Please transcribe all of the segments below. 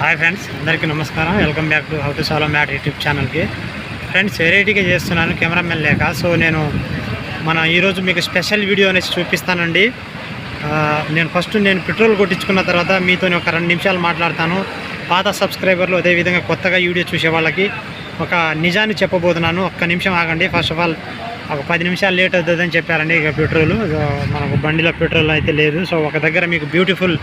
Hi friends అందరికీ నమస్కారం. Welcome back to how to సాలో mat YouTube ఛానల్కి. ఫ్రెండ్స్ వెరైటీగా చేస్తున్నాను కెమెరామెన్ లేక సో నేను మన ఈరోజు మీకు స్పెషల్ వీడియో అనేసి చూపిస్తానండి. నేను ఫస్ట్ నేను పెట్రోల్ కొట్టించుకున్న తర్వాత మీతో ఒక రెండు నిమిషాలు మాట్లాడతాను. పాత సబ్స్క్రైబర్లు అదేవిధంగా కొత్తగా వీడియో చూసే వాళ్ళకి ఒక నిజాన్ని చెప్పబోతున్నాను. ఒక్క నిమిషం ఆగండి. ఫస్ట్ ఆఫ్ ఆల్ ఒక పది నిమిషాలు లేట్ అవుతుందని చెప్పారండి ఇక పెట్రోల్. మనకు బండిలో పెట్రోల్ అయితే లేదు. సో ఒక దగ్గర మీకు బ్యూటిఫుల్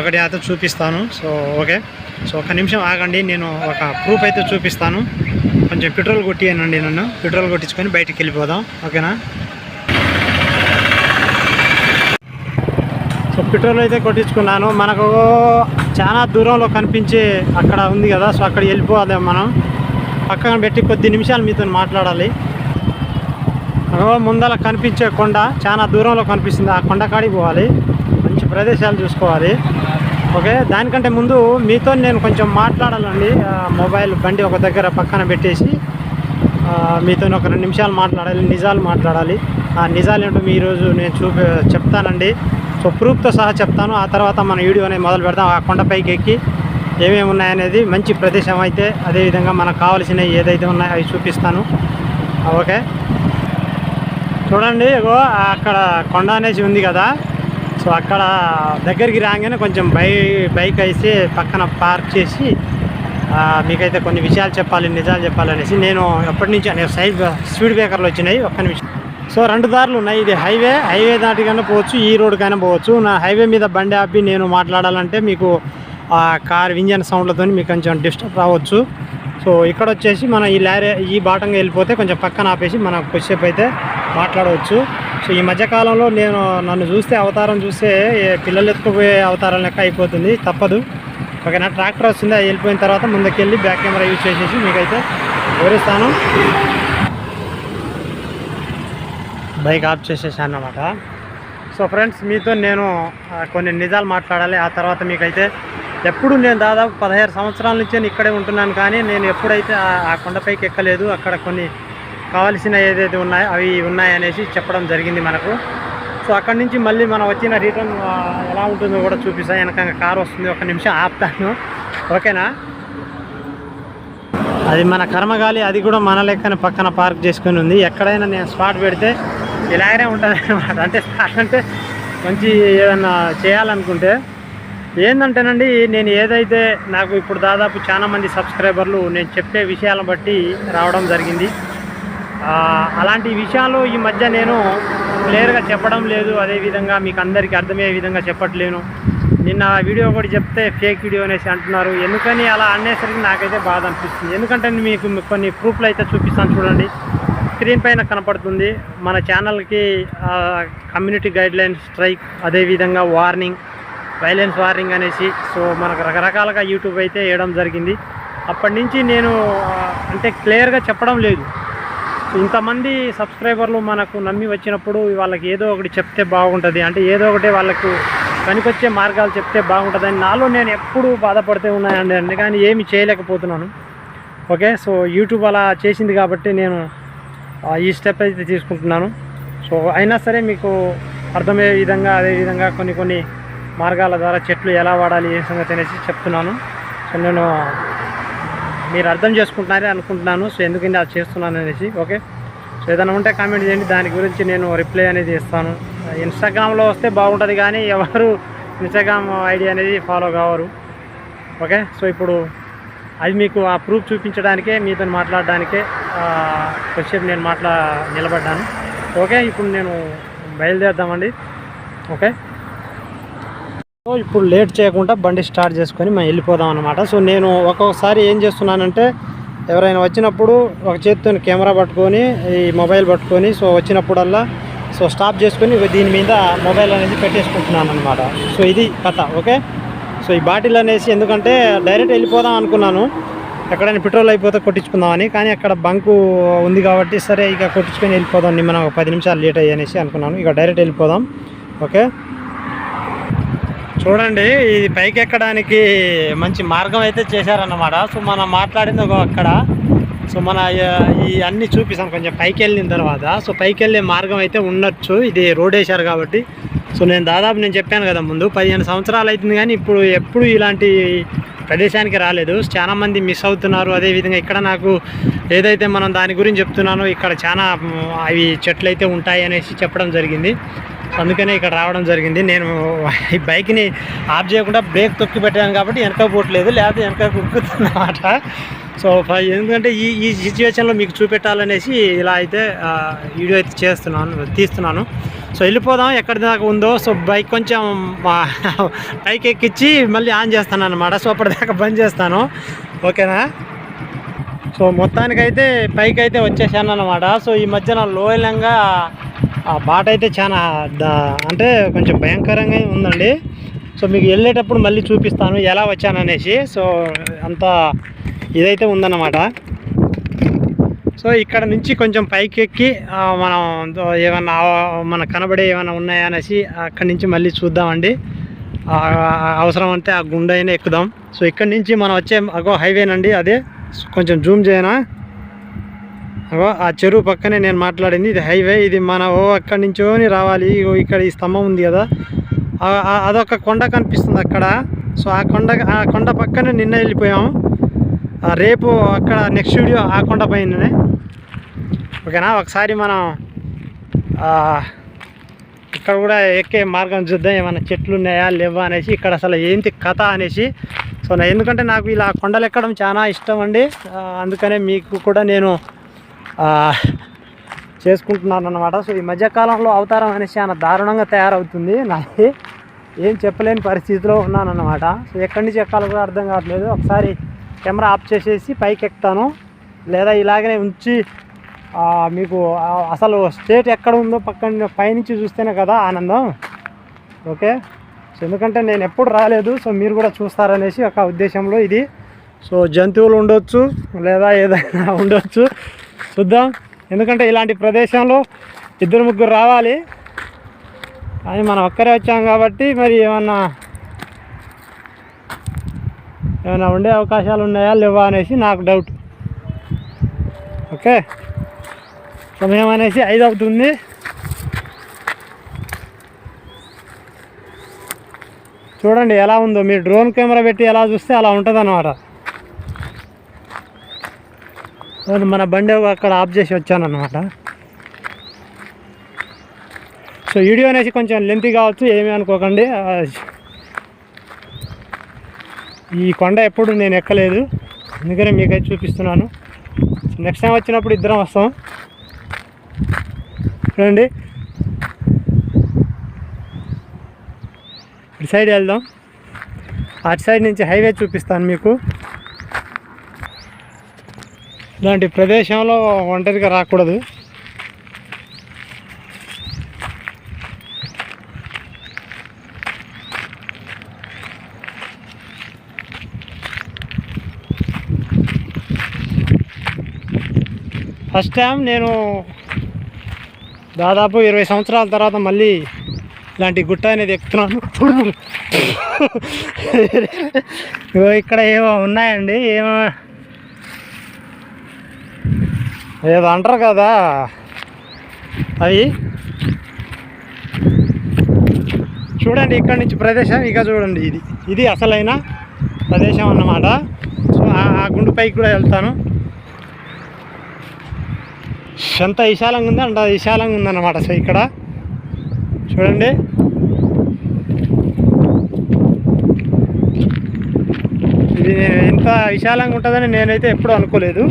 ఒకటి అయితే చూపిస్తాను. So okay. సో ఒక నిమిషం ఆగండి. నేను ఒక ప్రూఫ్ అయితే చూపిస్తాను. కొంచెం పెట్రోల్ కొట్టియనండి నన్ను. పెట్రోల్ కొట్టించుకొని బయటికి వెళ్ళిపోదాం. ఓకేనా? సో పెట్రోల్ అయితే కొట్టించుకున్నాను. మనకు చాలా దూరంలో కనిపించే అక్కడ ఉంది కదా. సో అక్కడ వెళ్ళిపోవాలి మనం. పక్కన పెట్టి కొద్ది నిమిషాలు మీతో మాట్లాడాలి. ముందర కనిపించే కొండ చాలా దూరంలో కనిపిస్తుంది. ఆ కొండ కాడికి పోవాలి. ప్రదేశాలు చూసుకోవాలి. ఓకే? దానికంటే ముందు మీతో నేను కొంచెం మాట్లాడాలండి. మొబైల్ బండి ఒక దగ్గర పక్కన పెట్టేసి మీతో ఒక రెండు నిమిషాలు మాట్లాడాలి నిజాలు మాట్లాడాలి. ఆ నిజాలు ఏంటో మీ ఈరోజు నేను చూపి చెప్తానండి. సో ప్రూఫ్తో సహా చెప్తాను. ఆ తర్వాత మన వీడియో అనేది మొదలు పెడతాం ఆ కొండపైకి ఎక్కి ఏమేమి ఉన్నాయనేది మంచి ప్రదేశం అయితే అదేవిధంగా మనకు కావాల్సినవి ఏదైతే ఉన్నాయో అవి చూపిస్తాను. ఓకే? చూడండి ఇగో అక్కడ కొండ అనేసి ఉంది కదా. సో అక్కడ దగ్గరికి రాగానే కొంచెం బై బైక్ అయితే పక్కన పార్క్ చేసి మీకైతే కొన్ని విషయాలు చెప్పాలి నిజాలు చెప్పాలనేసి నేను ఎప్పటి నుంచి నేను సైడ్ స్పీడ్ బ్రేకర్లు వచ్చినాయి ఒక్క నిమిషం. సో రెండు దారులు ఉన్నాయి. ఇది హైవే హైవే దాటికైనా పోవచ్చు ఈ రోడ్డుకైనా పోవచ్చు. నా హైవే మీద బండి ఆపి నేను మాట్లాడాలంటే మీకు ఆ కార్ ఇంజన్ సౌండ్లతో మీకు కొంచెం డిస్టర్బ్ రావచ్చు. సో ఇక్కడ వచ్చేసి మన ఈ లారీ ఈ బాటంగా వెళ్ళిపోతే కొంచెం పక్కన ఆపేసి మనం కొద్దిసేపు అయితే మాట్లాడవచ్చు. సో ఈ మధ్యకాలంలో నేను నన్ను చూస్తే అవతారం చూస్తే పిల్లలు ఎత్తుకుపోయే అవతారం లెక్క అయిపోతుంది. తప్పదు. ఓకేనా? ట్రాక్టర్ వస్తుంది అది వెళ్ళిపోయిన తర్వాత ముందుకెళ్ళి బ్యాక్ కెమెరా యూజ్ చేసేసి మీకైతే వివరిస్తాను. బైక్ ఆఫ్ చేసేసాను అన్నమాట. సో ఫ్రెండ్స్ మీతో నేను కొన్ని నిజాలు మాట్లాడాలి. ఆ తర్వాత మీకైతే ఎప్పుడు నేను దాదాపు పదహారు సంవత్సరాల నుంచి నేను ఇక్కడే ఉంటున్నాను కానీ నేను ఎప్పుడైతే ఆ- కొండపైకి ఎక్కలేదు అక్కడ కొన్ని కావాల్సిన ఏదైతే ఉన్నాయో అవి ఉన్నాయనేసి చెప్పడం జరిగింది మనకు. సో అక్కడి నుంచి మళ్ళీ మనం వచ్చిన రిటర్న్ ఎలా ఉంటుందో కూడా చూపిస్తాను వెనక కార్ వస్తుంది ఒక నిమిషం ఆపుతాను. ఓకేనా? అది మన కర్మగాలి అది కూడా మన లెక్కన పక్కన పార్క్ చేసుకొని ఉంది. ఎక్కడైనా నేను స్పాట్ పెడితే ఇలాగనే ఉంటుంది అనమాట అంటే స్పాట్ అంటే మంచి ఏదన్నా చేయాలనుకుంటే ఏంటంటేనండి నేను ఏదైతే నాకు ఇప్పుడు దాదాపు చాలా మంది సబ్స్క్రైబర్లు నేను చెప్పే విషయాలను బట్టి రావడం జరిగింది. అలాంటి విషయాలు ఈ మధ్య నేను క్లియర్గా చెప్పడం లేదు. అదేవిధంగా మీకు అందరికీ అర్థమయ్యే విధంగా చెప్పట్లేను. నిన్న వీడియో కూడా చెప్తే ఫేక్ వీడియో అనేసి అంటున్నారు. ఎందుకని అలా అనేసరికి నాకైతే బాధ అనిపిస్తుంది. ఎందుకంటే మీకు కొన్ని ప్రూఫ్లు అయితే చూపిస్తాను చూడండి. స్క్రీన్ పైన కనపడుతుంది. మన ఛానల్కి కమ్యూనిటీ గైడ్లైన్స్ స్ట్రైక్ అదేవిధంగా వార్నింగ్. వైలెన్స్ వార్నింగ్ అనేసి సో మనకు రకరకాలుగా యూట్యూబ్ అయితే వేయడం జరిగింది. అప్పటి నుంచి నేను అంటే క్లియర్గా చెప్పడం లేదు. ఇంతమంది సబ్స్క్రైబర్లు మనకు నమ్మి వచ్చినప్పుడు వాళ్ళకి ఏదో ఒకటి చెప్తే బాగుంటుంది. అంటే ఏదో ఒకటి వాళ్ళకు పనికొచ్చే మార్గాలు చెప్తే బాగుంటుందని నాలో నేను ఎప్పుడూ బాధపడుతూ ఉన్నాయండి అండి కానీ ఏమి చేయలేకపోతున్నాను. ఓకే సో యూట్యూబ్ అలా చేసింది కాబట్టి నేను ఈ స్టెప్ అయితే తీసుకుంటున్నాను. సో అయినా సరే మీకు అర్థమయ్యే విధంగా అదే విధంగా కొన్ని కొన్ని మార్గాల ద్వారా చెట్లు ఎలా వాడాలి ఏ సంగతి అనేసి చెప్తున్నాను. సో నేను మీరు అర్థం చేసుకుంటున్నారే అనుకుంటున్నాను. సో ఎందుకంటే అది చేస్తున్నాను అనేసి ఓకే? సో ఏదైనా ఉంటే కామెంట్ చేయండి. దాని గురించి నేను రిప్లై అనేది ఇస్తాను. ఇన్స్టాగ్రామ్లో వస్తే బాగుంటుంది కానీ ఎవరు ఇన్స్టాగ్రామ్ ఐడి అనేది ఫాలో కావరు. ఓకే? సో ఇప్పుడు అది మీకు ఆ ప్రూఫ్ చూపించడానికే మీతో మాట్లాడడానికే కొద్దిసేపు నేను మాట్లా నిలబడ్డాను. ఓకే? ఇప్పుడు నేను బయలుదేరుదామండి. ఓకే? సో ఇప్పుడు లేట్ చేయకుండా బండి స్టార్ట్ చేసుకొని మనం వెళ్ళిపోదాం అనమాట సో నేను ఒక్కొక్కసారి ఏం చేస్తున్నానంటే ఎవరైనా వచ్చినప్పుడు ఒక చేతితో కెమెరా పట్టుకొని ఈ మొబైల్ పట్టుకొని సో వచ్చినప్పుడల్లా సో స్టాప్ చేసుకొని దీని మీద మొబైల్ అనేది పెట్టేసుకుంటున్నాను అనమాట సో ఇది కథ ఓకే? సో ఈ బాటిల్ అనేసి ఎందుకంటే డైరెక్ట్ వెళ్ళిపోదాం అనుకున్నాను. ఎక్కడైనా పెట్రోల్ అయిపోతే కొట్టించుకుందామని కానీ అక్కడ బంకు ఉంది కాబట్టి సరే ఇక కొట్టించుకొని వెళ్ళిపోదాం. మనం ఒక పది నిమిషాలు లేట్ అయ్యి అనేసి అనుకున్నాను. ఇక డైరెక్ట్ వెళ్ళిపోదాం ఓకే? చూడండి ఇది పైకి ఎక్కడానికి మంచి మార్గం అయితే చేశారన్నమాట. సో మనం మాట్లాడింది ఒక అక్కడ. సో మన ఈ అన్ని చూపిస్తాం కొంచెం పైకి వెళ్ళిన తర్వాత. సో పైకి వెళ్ళే మార్గం అయితే ఉండొచ్చు. ఇది రోడ్ వేశారు కాబట్టి. సో నేను దాదాపు నేను చెప్పాను కదా ముందు పదిహేను సంవత్సరాలు అవుతుంది కానీ ఇప్పుడు ఎప్పుడు ఇలాంటి ప్రదేశానికి రాలేదు. చాలా మంది మిస్ అవుతున్నారు. అదేవిధంగా ఇక్కడ నాకు ఏదైతే మనం దాని గురించి చెప్తున్నానో ఇక్కడ చాలా అవి చెట్లు అయితే ఉంటాయి అనేసి చెప్పడం జరిగింది. అందుకనే ఇక్కడ రావడం జరిగింది. నేను ఈ బైక్ని ఆఫ్ చేయకుండా బ్రేక్ తొక్కి పెట్టాను కాబట్టి వెనక పోవట్లేదు లేకపోతే వెనక కుక్కుతుందన్నమాట. సో ఎందుకంటే ఈ ఈ సిచ్యువేషన్లో మీకు చూపెట్టాలనేసి ఇలా అయితే వీడియో అయితే చేస్తున్నాను తీస్తున్నాను. సో వెళ్ళిపోదాం ఎక్కడి దాకా ఉందో. సో బైక్ కొంచెం బైక్ పైకి ఎక్కించి మళ్ళీ ఆన్ చేస్తాను అనమాట సో అప్పటిదాకా బంద్ చేస్తాను. ఓకేనా? సో మొత్తానికైతే పైకి అయితే వచ్చేసాను అనమాట సో ఈ మధ్యన లోయలంగా ఆ బాట అయితే చాలా దా అంటే కొంచెం భయంకరంగా ఉందండి. సో మీకు వెళ్ళేటప్పుడు మళ్ళీ చూపిస్తాను ఎలా వచ్చాననేసి. సో అంత ఇదైతే ఉందన్నమాట. సో ఇక్కడ నుంచి కొంచెం పైకి ఎక్కి మనం ఏమన్నా మన కనబడే ఏమైనా ఉన్నాయా అనేసి అక్కడి నుంచి మళ్ళీ చూద్దామండి. అవసరం అంటే ఆ గుండె అయినా ఎక్కుదాం. సో ఇక్కడ నుంచి మనం వచ్చే అగో హైవేనండి అదే. కొంచెం జూమ్ చేయనా? ఆ చెరువు పక్కనే నేను మాట్లాడింది ఇది హైవే ఇది మన ఓ అక్కడి నుంచోని రావాలి ఇక్కడ ఈ స్తంభం ఉంది కదా. అదొక కొండ కనిపిస్తుంది అక్కడ. సో ఆ కొండ ఆ కొండ పక్కనే నిన్న వెళ్ళిపోయాము రేపు అక్కడ నెక్స్ట్ వీడియో ఆ కొండ పైననే. ఓకేనా? ఒకసారి మనం ఇక్కడ కూడా ఎక్కే మార్గం చూద్దాం ఏమైనా చెట్లు ఉన్నాయా లేవా అనేసి. ఇక్కడ అసలు ఏంటి కథ అనేసి. సో ఎందుకంటే నాకు ఇలా కొండలు ఎక్కడం చాలా ఇష్టం అండి. అందుకనే మీకు కూడా నేను ఆ, చేసుకుంటున్నాను అనమాట సో ఈ మధ్యకాలంలో అవతారం అనేసి చాలా దారుణంగా తయారవుతుంది. నాది ఏం చెప్పలేని పరిస్థితిలో ఉన్నాను అనమాట సో ఎక్కడి నుంచి ఎక్కాలో కూడా అర్థం కావట్లేదు. ఒకసారి కెమెరా ఆఫ్ చేసేసి పైకి ఎక్కుతాను. లేదా ఇలాగనే ఉంచి మీకు అసలు స్టేట్ ఎక్కడ ఉందో పక్కన పైనుంచి చూస్తేనే కదా ఆనందం. ఓకే? సో ఎందుకంటే నేను ఎప్పుడు రాలేదు. సో మీరు కూడా చూస్తారనేసి ఒక ఉద్దేశంలో ఇది. సో జంతువులు ఉండొచ్చు లేదా ఏదైనా ఉండొచ్చు. చూద్దాం. ఎందుకంటే ఇలాంటి ప్రదేశంలో ఇద్దరు ముగ్గురు రావాలి. కానీ మనం ఒక్కరే వచ్చాం కాబట్టి మరి ఏమన్నా ఏమైనా ఉండే అవకాశాలు ఉన్నాయా లేవా అనేసి నాకు డౌట్ ఓకే సమయం అనేసి ఐదు అవుతుంది. చూడండి ఎలా ఉందో. మీరు డ్రోన్ కెమెరా పెట్టి ఎలా చూస్తే అలా ఉంటుంది అనమాట మన బండి అక్కడ ఆఫ్ చేసి వచ్చాను అనమాట సో వీడియో అనేసి కొంచెం లెంత్ కావచ్చు ఏమీ అనుకోకండి. ఈ కొండ ఎప్పుడు నేను ఎక్కలేదు. అందుకనే మీకైతే చూపిస్తున్నాను. నెక్స్ట్ టైం వచ్చినప్పుడు ఇద్దరం వస్తాం. చూడండి. ఇటు సైడ్ వెళ్దాం. అటు సైడ్ నుంచి హైవే చూపిస్తాను మీకు. ఇలాంటి ప్రదేశంలో ఒంటరిగా రాకూడదు. ఫస్ట్ టైం నేను దాదాపు ఇరవై సంవత్సరాల తర్వాత మళ్ళీ ఇలాంటి గుట్ట అనేది ఎక్కుతున్నాను. ఇక్కడ ఏమో ఉన్నాయండి ఏమో ఏదో అంటారు కదా? అవి? చూడండి ఇక్కడ నుంచి ప్రదేశం ఇక చూడండి ఇది. ఇది అసలైన ప్రదేశం అన్నమాట. సో ఆ- గుండు పైకి కూడా వెళ్తాను. ఎంత విశాలంగా ఉంది అంత విశాలంగా ఉందన్నమాట. సో ఇక్కడ చూడండి. ఇది ఎంత విశాలంగా ఉంటుందని నేనైతే ఎప్పుడూ అనుకోలేదు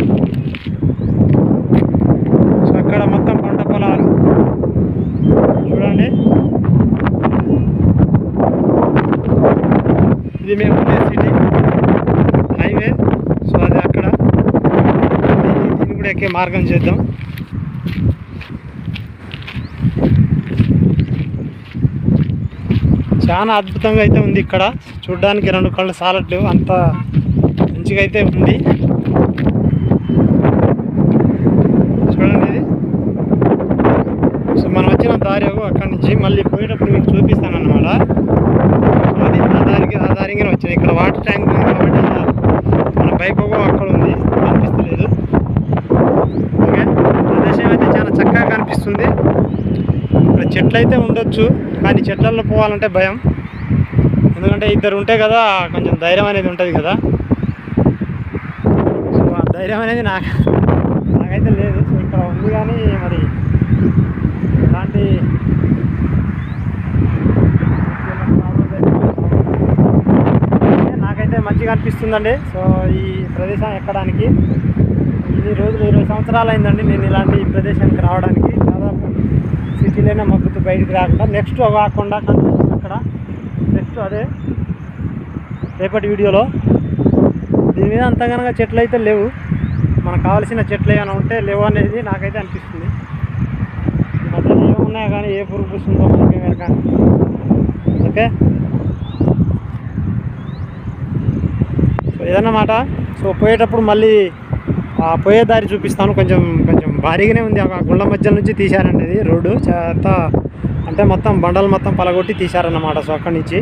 సో అక్కడ మొత్తం పంట పొలాలు చూడండి ఇది మేము ఉండే సిటీ హైవే సో అది అక్కడ. దీన్ని కూడా ఎక్కే మార్గం చేద్దాం. చాలా అద్భుతంగా అయితే ఉంది ఇక్కడ. చూడడానికి రెండు కళ్ళు సాలట్లు. అంత మంచిగా అయితే ఉంది. చూడండి. ఇది సో మనం వచ్చిన దారి అక్కడి నుంచి మళ్ళీ పోయేటప్పుడు మీకు చూపిస్తాను అన్నమాట దారిగానే వచ్చింది. ఇక్కడ వాటర్ ట్యాంక్ ఉంది కాబట్టి మన పైపు అక్కడ ఉంది. కనిపిస్తలేదు. ఓకే. ప్రదేశం అయితే చాలా చక్కగా కనిపిస్తుంది. ఇక్కడ చెట్లు అయితే ఉండొచ్చు కానీ చెట్లలో పోవాలంటే భయం. ఎందుకంటే ఇద్దరు ఉంటే కదా కొంచెం ధైర్యం అనేది ఉంటుంది కదా. సో ఆ ధైర్యం అనేది నాకు నాకైతే లేదు. సో ఇక్కడ ఉంది కానీ మరి ఇలాంటి నాకైతే మంచిగా అనిపిస్తుందండి. సో ఈ ప్రదేశం ఎక్కడానికి? ఇది రోజులు ఇరవై సంవత్సరాలు అయిందండి నేను ఇలాంటి ప్రదేశానికి రావడానికి. దాదాపు సిటీలోనే మబ్బుతూ బయటికి రాకుండా నెక్స్ట్ కాకుండా కనిపిస్తుంది అక్కడ. నెక్స్ట్ అదే రేపటి వీడియోలో. దీని మీద అంతగానగా చెట్లు అయితే లేవు. మనకు కావాల్సిన చెట్లు ఏమైనా ఉంటే లేవు అనేది నాకైతే అనిపిస్తుంది. మధ్యలో ఏమున్నాయో కానీ ఏ పురుగు పూస్తుందో మనకి కానీ ఓకే? ఏదన్నమాట ఇదన్నమాట సో పోయేటప్పుడు మళ్ళీ ఆ పోయే దారి చూపిస్తాను. కొంచెం కొంచెం భారీగానే ఉంది. ఆ గుండ మధ్య నుంచి తీశారండి ఇది రోడ్డు చేత అంటే మొత్తం బండలు మొత్తం పలగొట్టి తీశారన్నమాట. సో అక్కడి నుంచి.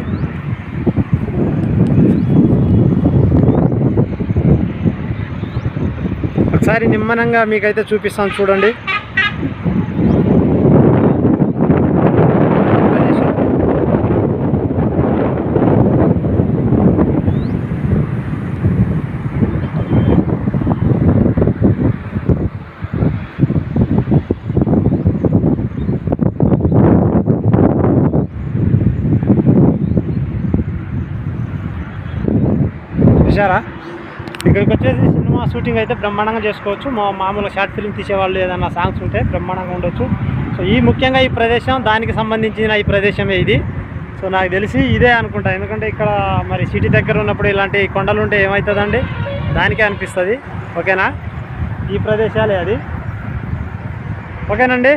ఒకసారి నిమ్మనంగా మీకైతే చూపిస్తాను. చూడండి. చూసారా? ఇక్కడికి వచ్చేసి సినిమా షూటింగ్ అయితే బ్రహ్మాండంగా చేసుకోవచ్చు. మా మామూలు షార్ట్ ఫిల్మ్ తీసేవాళ్ళు ఏదైనా సాంగ్స్ ఉంటే బ్రహ్మాండంగా ఉండొచ్చు. సో ఈ ముఖ్యంగా ఈ ప్రదేశం దానికి సంబంధించిన ఈ ప్రదేశమే ఇది. సో నాకు తెలిసి ఇదే అనుకుంటా. ఎందుకంటే ఇక్కడ మరి సిటీ దగ్గర ఉన్నప్పుడు ఇలాంటి కొండలు ఉంటే ఏమవుతుందండి దానికే అనిపిస్తుంది. ఓకేనా? ఈ ప్రదేశాలే అది. ఓకేనండి?